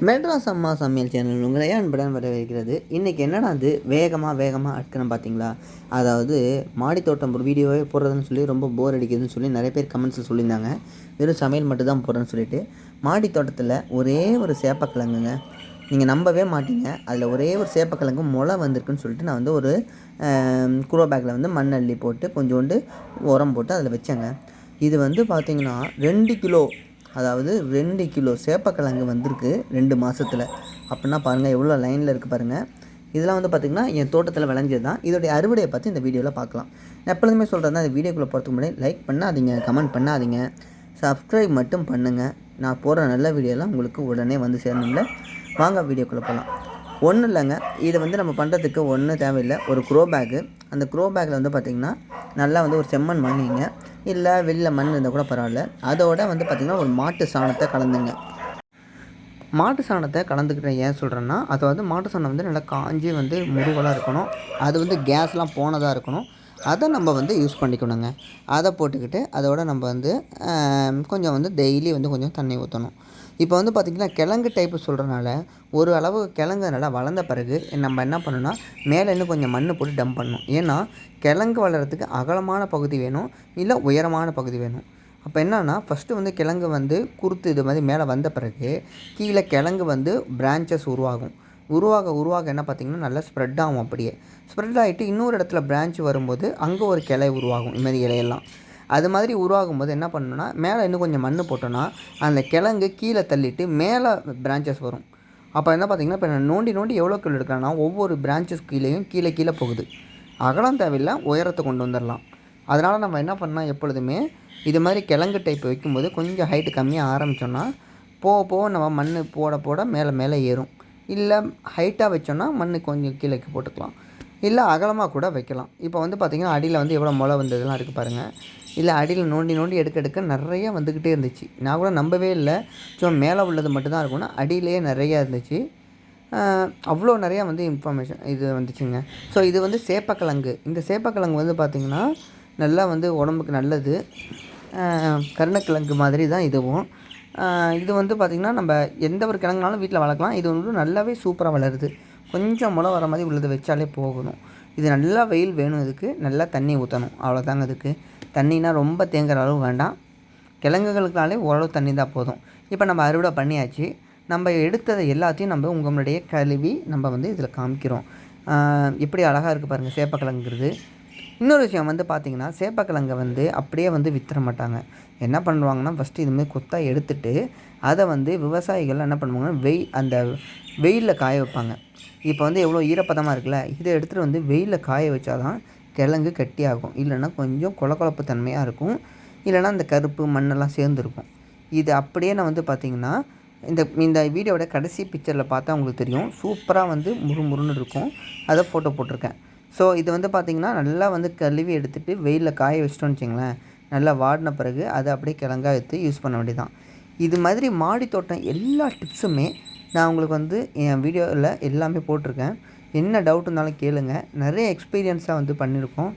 மெட்ராஸ் அம்மா சமையல் சேனல் உங்களை அன்புடன் வரவேற்கிறது? இன்றைக்கி என்னடா அது வேகமாக வேகமாக அடுக்கணும் பார்த்தீங்களா? அதாவது மாடி தோட்டம் ஒரு வீடியோவே போடுறதுன்னு சொல்லி ரொம்ப போர் அடிக்குதுன்னு சொல்லி நிறைய பேர் கமெண்ட்ஸில் சொல்லியிருந்தாங்க. வெறும் சமையல் மட்டும் தான் போடுறேன்னு சொல்லிட்டு. மாடி தோட்டத்தில் ஒரே ஒரு சேப்பக்கிழங்குங்க நீங்கள் நம்பவே மாட்டீங்க. அதில் ஒரே ஒரு சேப்பக்கிழங்கு முளை வந்திருக்குன்னு சொல்லிட்டு நான் வந்து ஒரு குரோ பேக்கில் வந்து மண் அள்ளி போட்டு கொஞ்சோண்டு உரம் போட்டு அதில் வச்சேங்க. இது வந்து பார்த்திங்கன்னா ரெண்டு கிலோ அதாவது ரெண்டு கிலோ சேப்பக்கிழங்கு வந்திருக்கு ரெண்டு மாதத்தில் அப்படின்னா பாருங்கள் எவ்வளோ லைனில் இருக்குது பாருங்கள் இதெல்லாம் வந்து பார்த்திங்கன்னா என் தோட்டத்தில் விளைஞ்சது தான். இதோடைய அறுவடையை பார்த்து இந்த வீடியோவில் பார்க்கலாம் நான் எப்பொழுதுமே சொல்கிறது தான் இந்த வீடியோக்குள்ளே போகிறதுக்கு முன்னாடி லைக் பண்ணாதீங்க கமெண்ட் பண்ணாதீங்க. சப்ஸ்கிரைப் மட்டும் பண்ணுங்கள் நான் போடுற நல்ல வீடியோலாம் உங்களுக்கு உடனே வந்து சேரணும்ல. வாங்க வீடியோக்குள்ளே போகலாம் ஒன்றும் இல்லைங்க. இதை வந்து நம்ம பண்ணுறதுக்கு ஒன்றும் தேவையில்லை. ஒரு க்ரோ பேக்கு அந்த க்ரோ பேக்கில் வந்து பார்த்திங்கன்னா நல்லா வந்து ஒரு செம்மண் வாங்கிங்க இல்லை வெளியில் மண் இருந்தால் கூட பரவாயில்ல. அதோட வந்து பார்த்திங்கன்னா ஒரு மாட்டு சாணத்தை கலந்துங்க. மாட்டு சாணத்தை கலந்துக்கிட்டேன் ஏன் சொல்கிறேன்னா அது வந்து மாட்டு சாணம் வந்து நல்லா காஞ்சி வந்து முருகலாக இருக்கணும். அது வந்து கேஸ்லாம் போனதாக இருக்கணும். அதை நம்ம வந்து யூஸ் பண்ணிக்கணுங்க. அதை போட்டுக்கிட்டு அதோட நம்ம வந்து கொஞ்சம் வந்து டெய்லி வந்து கொஞ்சம் தண்ணி ஊற்றணும் இப்போ வந்து பார்த்திங்கன்னா கிழங்கு டைப்பு சொல்கிறனால ஒரு அளவு கிழங்கு நல்லா வளர்ந்த பிறகு நம்ம என்ன பண்ணணும்னா மேலே இன்னும் கொஞ்சம் மண் போட்டு டம்ப் பண்ணணும். ஏன்னா கிழங்கு வளர்கிறதுக்கு அகலமான பகுதி வேணும் இல்லை உயரமான பகுதி வேணும். அப்போ என்னென்னா ஃபஸ்ட்டு வந்து கிழங்கு வந்து குறுத்து இது மாதிரி மேலே வந்த பிறகு கீழே கிழங்கு வந்து பிரான்ச்சஸ் உருவாகும். உருவாக உருவாக என்ன பார்த்திங்கன்னா நல்லா ஸ்ப்ரெட் ஆகும் அப்படியே. ஸ்ப்ரெட் ஆகிட்டு இன்னொரு இடத்துல பிரான்ச் வரும்போது அங்கே ஒரு கிளை உருவாகும் இது மாதிரி இலையெல்லாம். அது மாதிரி உருவாகும் போது என்ன பண்ணணும்னா மேலே இன்னும் கொஞ்சம் மண் போட்டோன்னா அந்த கிழங்கு கீழே தள்ளிட்டு மேலே பிரான்ச்சஸ் வரும். அப்போ என்ன பார்த்திங்கன்னா இப்போ நான் நோண்டி நோண்டி எவ்வளோ கிலோ எடுக்கிறேன்னா ஒவ்வொரு பிரான்ச்சஸ் கீழேயும் கீழே கீழே போகுது. அகலம் தேவையில்லை உயரத்தை கொண்டு வந்துடலாம். அதனால் நம்ம என்ன பண்ணால் எப்பொழுதுமே இது மாதிரி கிழங்கு டைப் வைக்கும்போது கொஞ்சம் ஹைட்டு கம்மியாக ஆரம்பித்தோன்னா போக போக நம்ம மண் போட போட மேலே மேலே ஏறும். இல்லை ஹைட்டாக வச்சோன்னா மண் கொஞ்சம் கீழே போட்டுக்கலாம். இல்லை அகலமாக கூட வைக்கலாம். இப்போ வந்து பார்த்திங்கன்னா அடியில் வந்து எவ்வளோ முளை வந்ததுலாம் இருக்குது பாருங்கள் இல்லை அடியில் நோண்டி நோண்டி எடுக்க எடுக்க நிறைய வந்துக்கிட்டே இருந்துச்சு. நான் கூட நம்பவே இல்லை. சும்மா மேலே உள்ளது மட்டும்தான் இருக்கும்னா அடியிலேயே நிறையா இருந்துச்சு. அவ்வளோ நிறையா வந்து இன்ஃபர்மேஷன் இது வந்துச்சுங்க. ஸோ இது வந்து சேப்பக்கிழங்கு. இந்த சேப்பக்கிழங்கு வந்து பார்த்திங்கன்னா நல்லா வந்து உடம்புக்கு நல்லது. கருணக்கிழங்கு மாதிரி தான் இதுவும். இது வந்து பார்த்திங்கன்னா நம்ம எந்த ஒரு கிழங்குனாலும் வீட்டில் வளர்க்கலாம். இது வந்து நல்லாவே சூப்பராக வளருது. கொஞ்சம் முளை வர மாதிரி உள்ளதை வச்சாலே போகணும். இது நல்லா வெயில் வேணும் இதுக்கு. நல்லா தண்ணி ஊற்றணும் அவ்வளோதாங்க இதுக்கு. தண்ணினா ரொம்ப தேங்குற அளவு வேண்டாம். கிழங்குகளுக்குனாலே ஓரளவு தண்ணி தான் போதும். இப்போ நம்ம அறுவடை பண்ணியாச்சு. நம்ம எடுத்ததை எல்லாத்தையும் நம்ம உங்களுடைய கழுவி நம்ம வந்து இதில் காமிக்கிறோம். எப்படி அழகாக இருக்குது பாருங்கள் சேப்பக்கிழங்குறது இன்னொரு விஷயம் வந்து பார்த்திங்கன்னா சேப்பக்கிழங்கை வந்து அப்படியே வந்து வித்துற மாட்டாங்க. என்ன பண்ணுவாங்கன்னா ஃபஸ்ட்டு இதுமாதிரி கொத்தாக எடுத்துட்டு அதை வந்து விவசாயிகள் என்ன பண்ணுவாங்கன்னா வெய் அந்த வெயிலில் காய வைப்பாங்க. இப்போ வந்து எவ்வளோ ஈரப்பதமாக இருக்குல்ல இதை எடுத்துகிட்டு வந்து வெயிலில் காய வச்சாதான் கிழங்கு கட்டியாகும். இல்லைன்னா கொஞ்சம் குழக்குழப்பு தன்மையாக இருக்கும். இல்லைனா அந்த கருப்பு மண்ணெல்லாம் சேர்ந்துருக்கும். இது அப்படியே நான் வந்து பார்த்திங்கன்னா இந்த இந்த வீடியோட கடைசி பிக்சரில் பார்த்தா உங்களுக்கு தெரியும். சூப்பராக வந்து முறுமுறுன்னு இருக்கும். அதை ஃபோட்டோ போட்டிருக்கேன். ஸோ இது வந்து பார்த்திங்கன்னா நல்லா வந்து கழுவி எடுத்துகிட்டு வெயிலில் காய வச்சிட்டோன்னு வச்சிங்களேன் நல்லா வாடின பிறகு அதை அப்படியே கிழங்கா எடுத்து யூஸ் பண்ண வேண்டியதான் இது மாதிரி மாடி தோட்டம் எல்லா டிப்ஸுமே நான் உங்களுக்கு வந்து என் வீடியோவில் எல்லாமே போட்டிருக்கேன். என்ன டவுட் இருந்தாலும் கேளுங்கள் நிறைய எக்ஸ்பீரியன்ஸாக வந்து பண்ணியிருக்கோம்.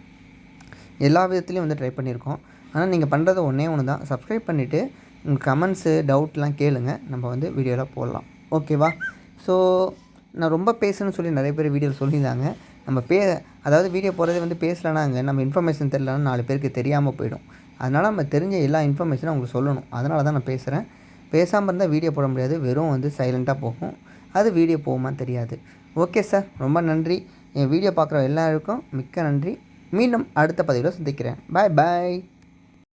எல்லா விதத்துலேயும் வந்து ட்ரை பண்ணியிருக்கோம். ஆனால் நீங்கள் பண்ணுறது ஒன்றே ஒன்று தான். சப்ஸ்கிரைப் பண்ணிவிட்டு உங்கள் கமெண்ட்ஸு டவுட்லாம் கேளுங்க. நம்ம வந்து வீடியோவில் போடலாம். ஓகேவா ஸோ நான் ரொம்ப பேசணும்னு சொல்லி நிறைய பேர் வீடியோவில் சொல்லியிருந்தாங்க. நம்ம பே அதாவது வீடியோ போகிறதே வந்து பேசலைனாங்க நம்ம இன்ஃபர்மேஷன் தெரியலன்னா நாலு பேருக்கு தெரியாமல் போயிடும். அதனால் நம்ம தெரிஞ்ச எல்லா இன்ஃபர்மேஷனும் உங்களுக்கு சொல்லணும். அதனால தான் நான் பேசுகிறேன் பேசாமல் இருந்தால் வீடியோ போட முடியாது. வெறும் வந்து சைலண்ட்டாக போகும். அது வீடியோ போகுமா தெரியாது. ஓகே சார் ரொம்ப நன்றி. என் வீடியோ பார்க்குற எல்லாருக்கும் மிக்க நன்றி. மீண்டும் அடுத்த பதிவில் சந்திக்கிறேன். பாய் பாய்